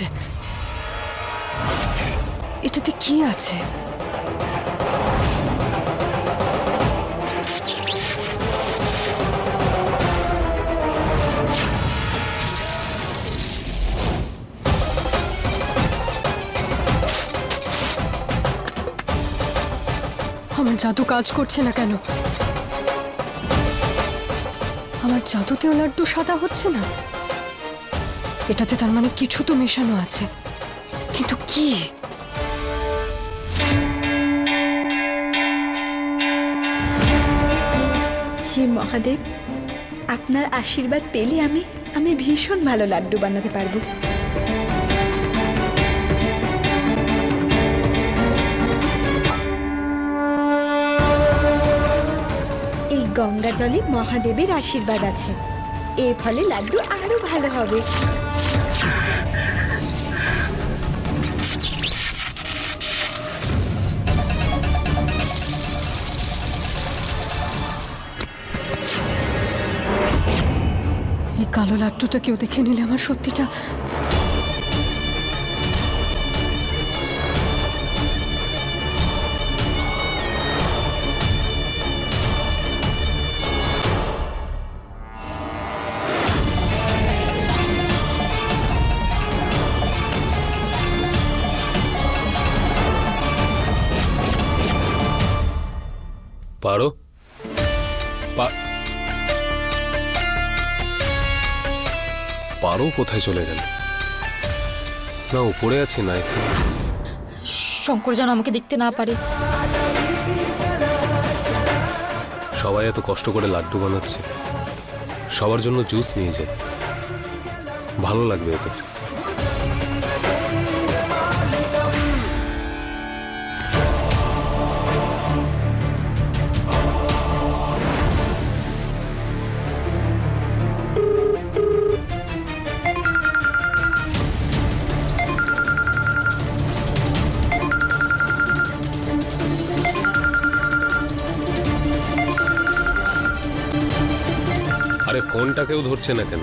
হচ্ছে এটাতে কি আছে? আমার জাদু কাজ করছে না কেন? আমার জাদুতেও লাড্ডু সাদা হচ্ছে না? এটাতে তার মানে কিছু তো মেশানো আছে। কিন্তু কি? মহাদেব, আপনার আশীর্বাদ পেলে আমি আমি ভীষণ ভালো লাড্ডু বানাতে পারব। এই গঙ্গা জলে মহাদেবের আশীর্বাদ আছে। এর ফলে লাড্ডু আরও ভালো হবে। কালো লাড্ডুটা কেউ দেখে নিলে আমার সত্যিটা। পারো? কোথায় চলে গেল? না উপরে আছে না এখানে। শঙ্কর যেন আমাকে দেখতে না পারে। সবাই এত কষ্ট করে লাড্ডু বানাচ্ছে। সবার জন্য জুস নিয়ে যায় ভালো লাগবে এদের কেউ ধরছে না কেন?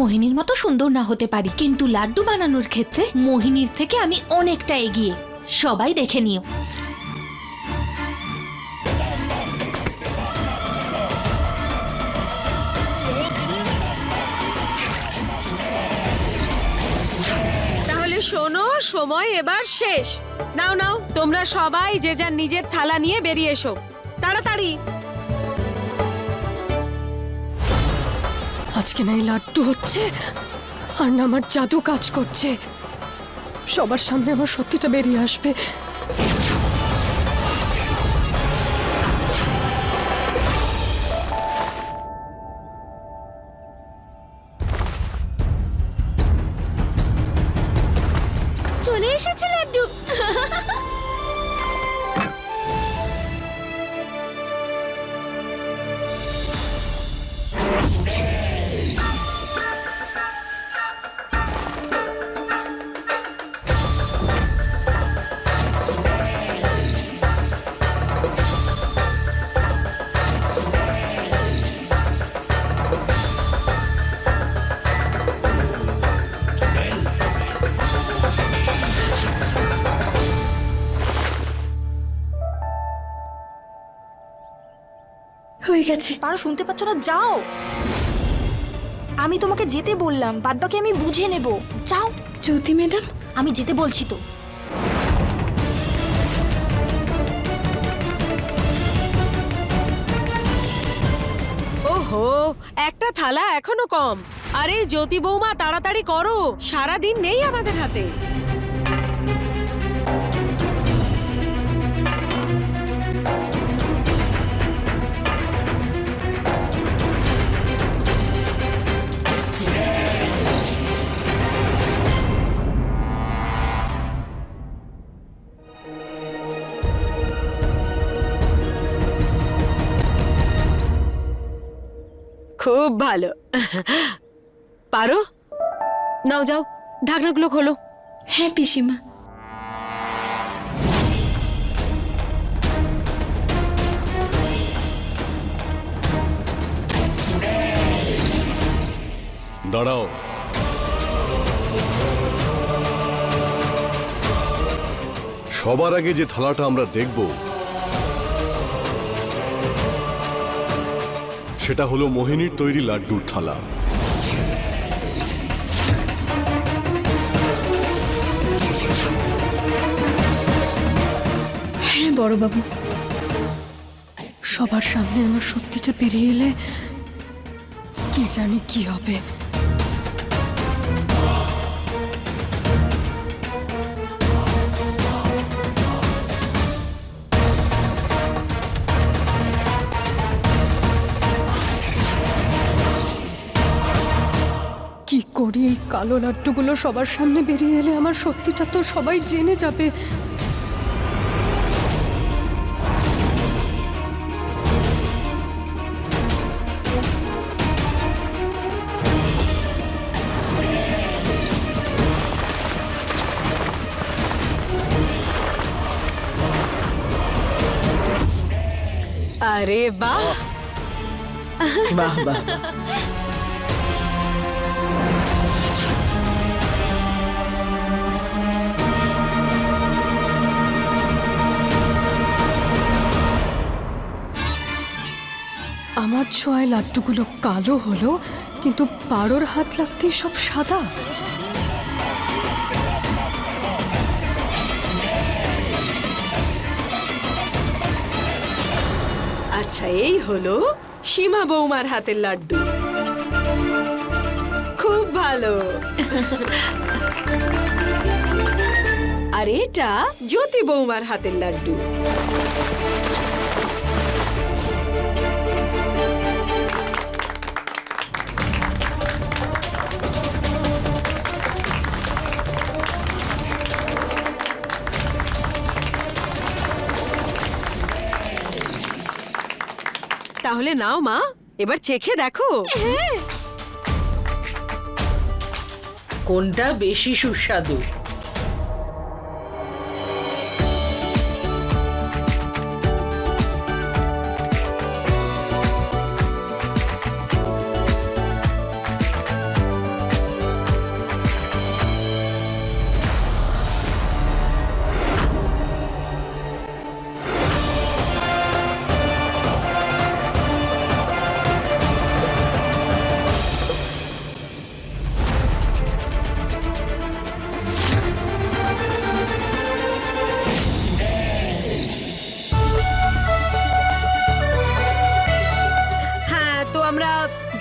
মোহিনীর মতো সুন্দর না হতে পারি, কিন্তু লাড্ডু বানানোর ক্ষেত্রে মোহিনীর থেকে আমি অনেকটা এগিয়ে। সবাই দেখে নিও। তাহলে শোনো, সময় এবার শেষ। নাও নাও, তোমরা সবাই যে যার নিজের থালা নিয়ে বেরিয়ে এসো। তাড়াতাড়ি। আজকে না এই লাড্ডু হচ্ছে, আর না আমার জাদু কাজ করছে। সবার সামনে আমার সত্যিটা বেরিয়ে আসবে। হয়ে গেছে। পারো শুনতে পাচ্ছ না? যাও। আমি তোমাকে যেতে বললাম বাদবাকি আমি বুঝে নেব। যাও। জ্যোতি ম্যাডাম? আমি যেতে বলছি তো। ওহো একটা থালা এখনও কম। আরে জ্যোতি বৌমা তাড়াতাড়ি করো। সারা দিন নেই আমাদের হাতে। খুব ভালো। পারো? নাও যাও। ঢাকনাগুলো খোলো। হ্যাঁ পিসিমা। দাঁড়াও। সবার আগে যে থালাটা আমরা দেখব সেটা হলো মোহিনীর তৈরি লাড্ডুর থালা। হ্যাঁ বড়বাবু। সবার সামনে আমার সত্যিটা বেরিয়ে এলে কি জানি কি হবে। কালো লাড্ডুগুলো সবার সামনে বেরিয়ে এলে আমার সত্যিটা তো সবাই জেনে যাবে। আরে বাহ। বাহ বাহ। আমার ছোঁয়ায় লাড্ডুগুলো কালো হলো, কিন্তু পাড়োর হাত লাগতেই সব সাদা। আচ্ছা এই হলো সীমা বৌমার হাতের লাড্ডু। খুব ভালো। আর এটা জ্যোতি বৌমার হাতের লাড্ডু। তাহলে নাও মা। এবার চেখে দেখো। কোনটা বেশি সুস্বাদু?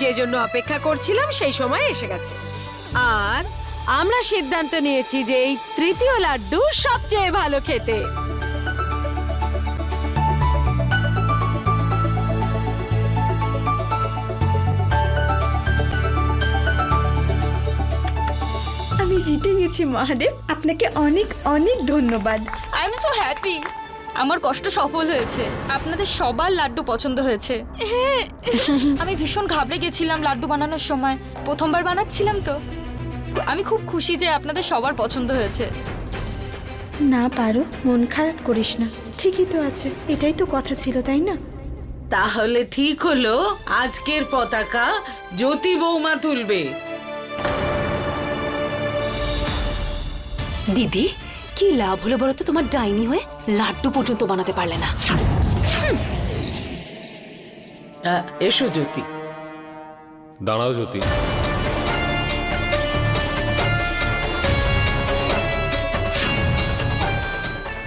যে জন্য অপেক্ষা করছিলাম সেই সময় এসে গেছে। আর আমরা সিদ্ধান্ত নিয়েছি যে এই তৃতীয় লাড্ডু সবচেয়ে ভালো খেতে। আমি জিতে গেছি মহাদেব। আপনাকে অনেক অনেক ধন্যবাদ। আই এম সো হ্যাপি আমার কষ্ট সফল হয়েছে। আপনাদের সবার লাড্ডু পছন্দ হয়েছে। হ্যাঁ। আমি ভীষণ ঘাবড়ে গেছিলাম লাড্ডু বানানোর সময়। প্রথমবার বানাচ্ছিলাম তো। আমি খুব খুশি যে আপনাদের সবার পছন্দ হয়েছে। না পারো মন খারাপ করিস না। ঠিকই তো আছে। এটাই তো কথা ছিল তাই না? তাহলে ঠিক হলো আজকের পতাকা জ্যোতি বৌমা তুলবে। দিদি কি লাভ হলো বলো তো তোমার ডাইনি হয়ে? লাড্ডু পর্যন্ত বানাতে পারলে না। এসো জ্যোতি। দাঁড়াও জ্যোতি।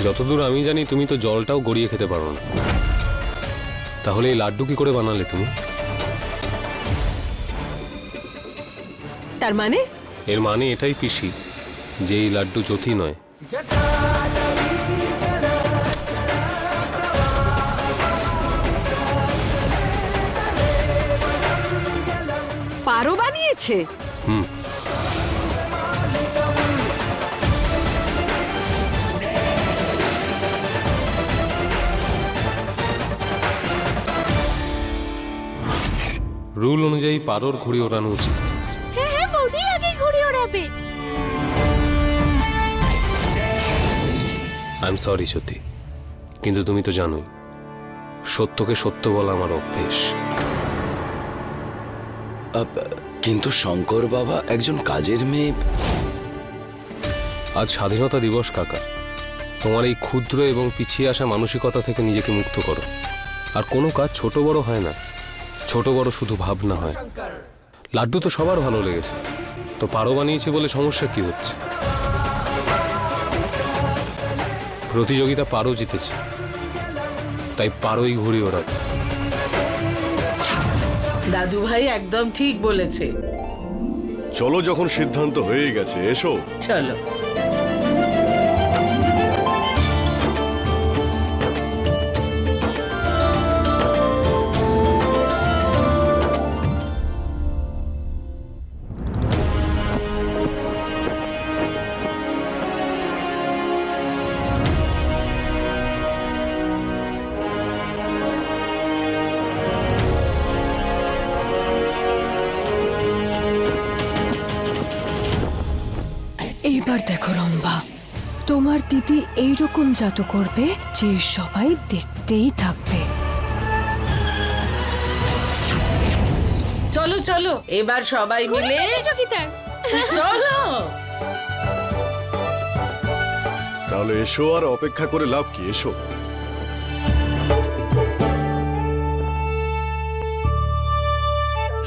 যতদূর আমি জানি তুমি তো জলটাও গড়িয়ে খেতে পারো না। তাহলে এই লাড্ডু কি করে বানালে তুমি? তার মানে? এর মানে এটাই পিসি যে এই লাড্ডু জ্যোতি নয়। পারো বানিয়েছে? হুম। রুল অনুযায়ী পারোর ঘুড়ি ওড়ানো উচিত। এম সরি সত্যি কিন্তু তুমি তো জানোই সত্যকে সত্য বলা আমার অভ্যেস। কিন্তু শঙ্কর বাবা একজন কাজের মেয়ে। আজ স্বাধীনতা দিবস কাকা। তোমার এই ক্ষুদ্র এবং পিছিয়ে আসা মানসিকতা থেকে নিজেকে মুক্ত করো। আর কোনো কাজ ছোট বড় হয় না। ছোট বড় শুধু ভাবনা হয়। লাড্ডু তো সবার ভালো লেগেছে। তো পারো বানিয়েছে বলে সমস্যা কি হচ্ছে? প্রতিযোগিতা পারো জিতেছে। তাই পারোই ঘুরি ওরা দাদু ভাই একদম ঠিক বলেছে। চলো যখন সিদ্ধান্ত হয়ে গেছে এসো। চলো। এইরকম জাত করবে যে সবাই দেখতেই থাকবে। চলো চলো। এবার সবাই মিলে চলো। তাহলে এসো আর অপেক্ষা করে লাভ কি? এসো।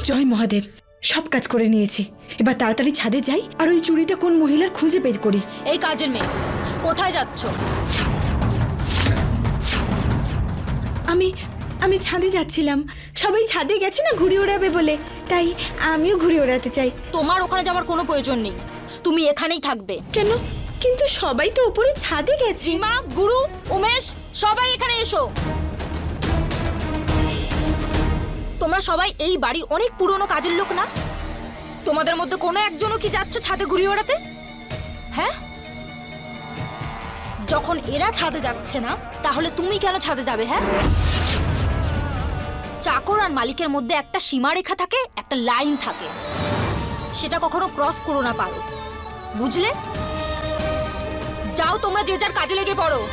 জয় মহাদেব সব কাজ করে নিয়েছি। এবার তাড়াতাড়ি ছাদে যাই আর ওই চুড়িটা কোন মহিলার খুঁজে বের করি। এই কাজের মেয়ে। কোথায় যাচ্ছ? আমি আমি ছাদে যাচ্ছিলাম। সবাই ছাদে গেছে না ঘুড়ি ওড়াবে বলে? তাই আমিও ঘুড়ি ওড়াতে চাই। তোমার ওখানে যাওয়ার কোনো প্রয়োজন নেই। তুমি এখানেই থাকবে। কেন? কিন্তু সবাই তো উপরে ছাদে গেছে। মা গুরু উমেশ সবাই এখানে এসো। তোমরা সবাই এই বাড়ির অনেক পুরনো কাজের লোক না? তোমাদের মধ্যে কোনো একজনও কি যাচ্ছ ছাদে ঘুরি ওড়াতে? হ্যাঁ? যখন এরা ছাদে যাচ্ছে না, তাহলে তুমি কেন ছাদে যাবে হ্যাঁ? চাকর আর মালিকের মধ্যে একটা সীমারেখা থাকে, একটা লাইন থাকে। সেটা কখনো ক্রস করো না পারো। বুঝলে? যাও তোমরা যে যার কাজে লেগে পড়ো।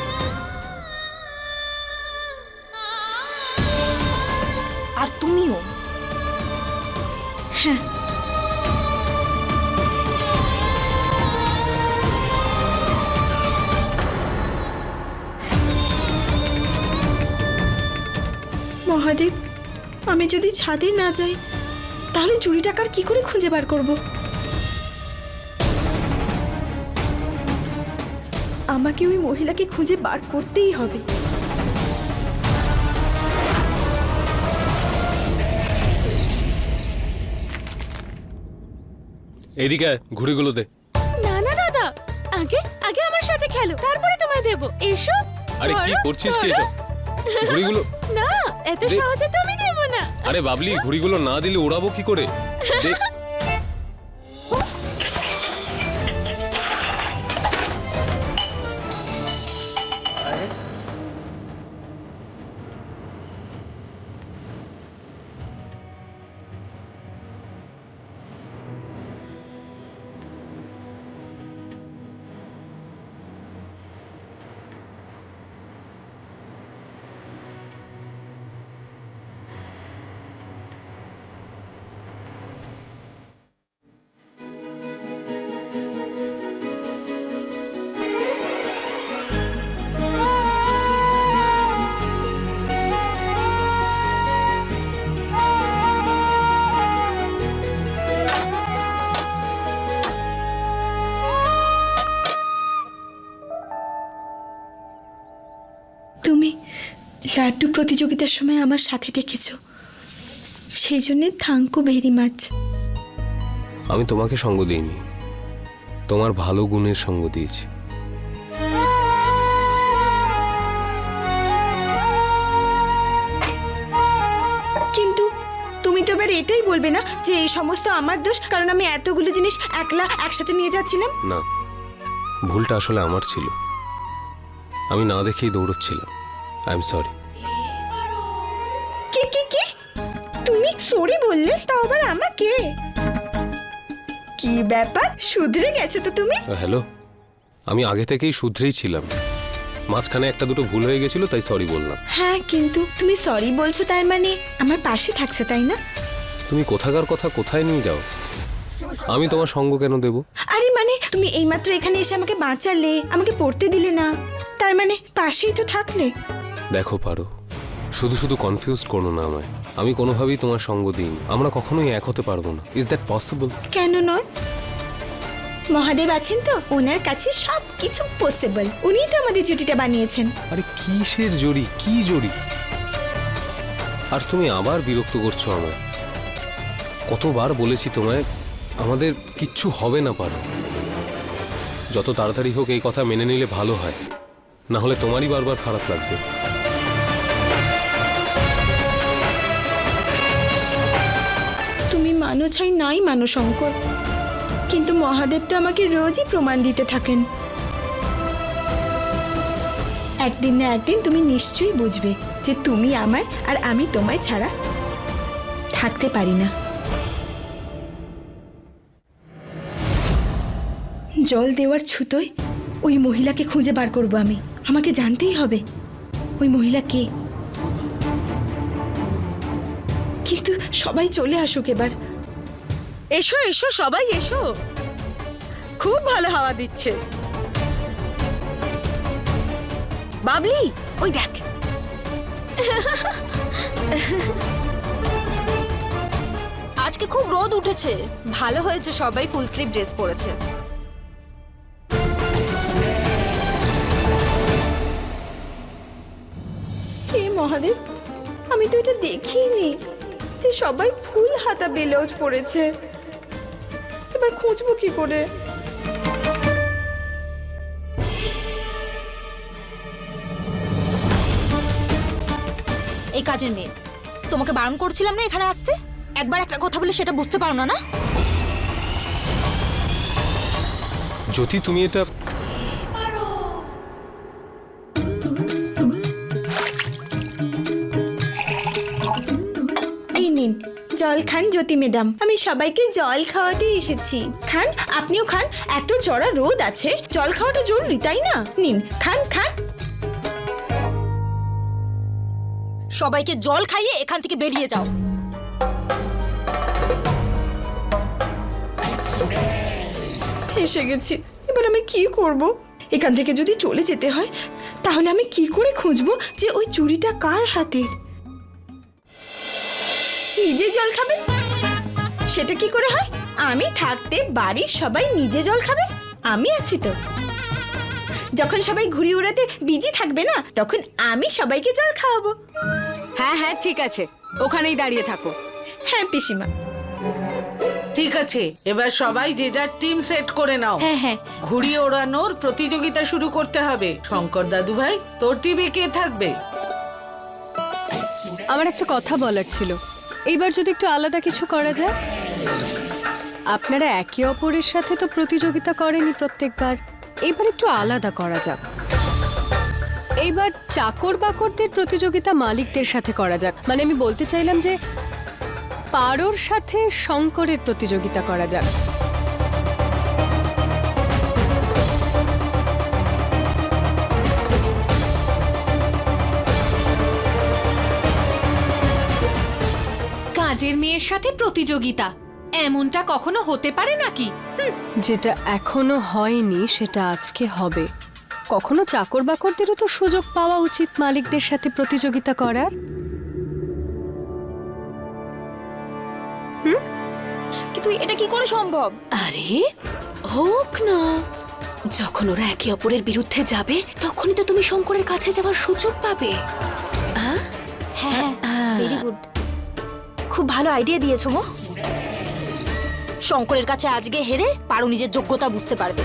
আর তুমিও। মহাদেব আমি যদি ছাদে না যাই তাহলে চুরি টাকার কি করে খুঁজে বার করব? আমাকে ওই মহিলাকে খুঁজে বার করতেই হবে। এদিকে ঘুড়িগুলো দে। না না দাদা আগে আগে আমার সাথে খেলো তারপরে তোমায় দেবো। এসো আরে কি করছিস কি এসব? ঘুড়িগুলো না এত। সহজে তো আমি দেবো না আরে বাবলি ঘুড়িগুলো না দিলে ওড়াবো কি করে দে লাড্ডু প্রতিযোগিতার সময় আমার সাথে দেখেছ। সেই জন্যে থ্যাংক ভেরি মাচ। আমি তোমাকে সঙ্গ দিইনি। তোমার ভালো গুণের সঙ্গ দিয়েছি। কিন্তু তুমি তো এবার এটাই বলবে না যে এই সমস্ত আমার দোষ কারণ আমি এতগুলো জিনিস একলা একসাথে নিয়ে যাচ্ছিলাম? না ভুলটা আসলে আমার ছিল। আমি না দেখেই দৌড়চ্ছিলাম। আই এম সরি কি কি কি? তুমি সরি বললে তাও আবার আমাকে? কি ব্যাপার? শুধরে গেছো তো তুমি? হ্যালো আমি আগে থেকেই শুধরেই ছিলাম। মাঝখানে একটা দুটো ভুল হয়ে গেছিল তাই সরি বললাম। হ্যাঁ কিন্তু তুমি সরি বলছো তার মানে আমার পাশে থাকছো তাই না? তুমি কোথাকার কথা কোথায় নিয়ে যাও? আমি তোমার সঙ্গ কেন দেব? আরে মানে তুমি এইমাত্র এখানে এসে আমাকে বাঁচালে আমাকে পড়তে দিলে না। তার মানে পাশেই তো থাকলে। দেখো পারো শুধু শুধু কনফিউজ করো না আমায়। আমি কোনোভাবেই তোমার সঙ্গ দিই আমরা কখনোই এক হতে পারব না। ইজ দ্যাট পসিবল কেন নয়? মহাদেব আছেন তো? ওনার কাছে সব কিছু পসিবল উনিই তো আমাদের জুটিটা বানিয়েছেন। আরে কিসের জড়ি? কি জড়ি? আর তুমি আবার বিরক্ত করছ আমায়। কতবার বলেছি তোমায় আমাদের কিচ্ছু হবে না পারো। যত তাড়াতাড়ি হোক এই কথা মেনে নিলে ভালো হয়। না হলে তোমারই বারবার খারাপ লাগবে। মানো ছাই নাই মানো কিন্তু মহাদেব তো আমাকে রোজই প্রমাণ দিতে থাকেন। একদিন না একদিন তুমি নিশ্চয়ই বুঝবে যে তুমি আমায় আর আমি তোমায় ছাড়া থাকতে পারি না। জল দেওয়ার ছুতোয় ওই মহিলাকে খুঁজে বার করব আমি। আমাকে জানতেই হবে ওই মহিলা কে। কিন্তু সবাই চলে আসুক এবার। এসো এসো সবাই এসো। খুব ভালো হাওয়া দিচ্ছে। বাবলি ওই দেখ। আজকে খুব রোদ উঠেছে। ভালো হয়েছে সবাই ফুল স্লিভ ড্রেস পরেছে। হে মহাদেব আমি তো এটা দেখিনি যে সবাই ফুল হাতা ব্লাউজ পরেছে। এবার খুঁজবো কি করে? এই কাজের মেয়ে তোমাকে বারণ করছিলাম না এখানে আসতে? একবার একটা কথা বলে সেটা বুঝতে পারো না না? যদি তুমি এটা জল খান জ্যোতি ম্যাডাম। আমি সবাইকে জল খাওয়াতে এসেছি। খান আপনিও খান। এত চড়া রোদ আছে। জল খাওয়াটা জরুরি তাই না? নিন খান খান। সবাইকে জল খাইয়ে এখান থেকে বেরিয়ে যাও। এসে গেছি। এবার আমি কি করব? এখান থেকে যদি চলে যেতে হয় তাহলে আমি কি করে খুঁজবো যে ওই চুরিটা কার হাতের? নিজে জল খাবে? সেটা কি করে হয়? আমি থাকতে বাড়ির সবাই নিজে জল খাবে? আমি আছি তো। যখন সবাই ঘুরি ওড়াতে বিজি থাকবে না তখন আমি সবাইকে জল খাওয়াবো। হ্যাঁ হ্যাঁ ঠিক আছে। ওখানেই দাঁড়িয়ে থাকো। হ্যাঁ পিসিমা। ঠিক আছে এবার সবাই যে যার টিম সেট করে নাও। হ্যাঁ হ্যাঁ। ঘুড়ি ওড়ানোর প্রতিযোগিতা শুরু করতে হবে। শঙ্কর দাদু ভাই তোর টিমে কে থাকবে? আমার একটা কথা বলার ছিল। এইবার যদি একটু আলাদা কিছু করা যায়? আপনারা একে অপরের সাথে তো প্রতিযোগিতা করেনি প্রত্যেকবার। এইবার একটু আলাদা করা যাক। এইবার চাকর বাকরদের প্রতিযোগিতা মালিকদের সাথে করা যাক। মানে আমি বলতে চাইলাম যে পারোর সাথে শঙ্করের প্রতিযোগিতা করা যাক। মেয়ের সাথে প্রতিযোগিতা। এমনটা কখনো হতে পারে নাকি? হুম, যেটা এখনও হয়নি সেটা আজকে হবে। কখনো চাকর বাকরদেরও তো সুযোগ পাওয়া উচিত মালিকদের সাথে প্রতিযোগিতা করার? কিন্তু এটা কি করে সম্ভব? আরে হোক না। যখন ওরা একে অপরের বিরুদ্ধে যাবে তখনই তো তুমি শঙ্করের কাছে যাওয়ার সুযোগ পাবে। আ? ভেরি গুড খুব ভালো আইডিয়া দিয়েছ মো। শঙ্করের কাছে আজকে হেরে পারো নিজের যোগ্যতা বুঝতে পারবে।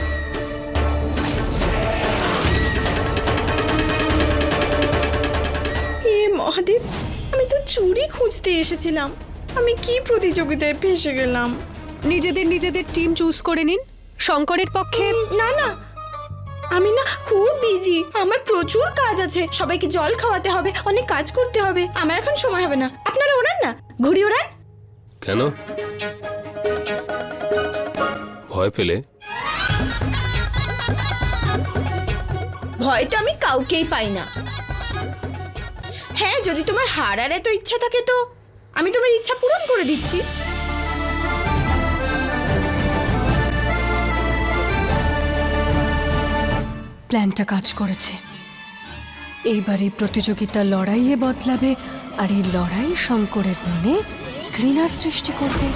এ মহাদেব আমি তো চুরি খুঁজতে এসেছিলাম। আমি কি প্রতিযোগিতায় ফেসে গেলাম? নিজেদের নিজেদের টিম চুজ করে নিন। শঙ্করের পক্ষে না না আমি না খুব বিজি আমার প্রচুর কাজ আছে। সবাইকে জল খাওয়াতে হবে অনেক কাজ করতে হবে। আমার এখন সময় হবে না। আপনারা ওড়ান না? ঘুড়ি ওড়ান? কেন? ভয় পেলে? ভয় তো আমি কাউকেই পাই না। হ্যাঁ যদি তোমার হারার এত ইচ্ছা থাকে তো? আমি তোমার ইচ্ছা পূরণ করে দিচ্ছি। প্ল্যানটা কাজ করেছে। এইবার এই প্রতিযোগিতা লড়াইয়ে বদলাবে আর এই লড়াই শঙ্করের মনে ঘৃণার সৃষ্টি করবে।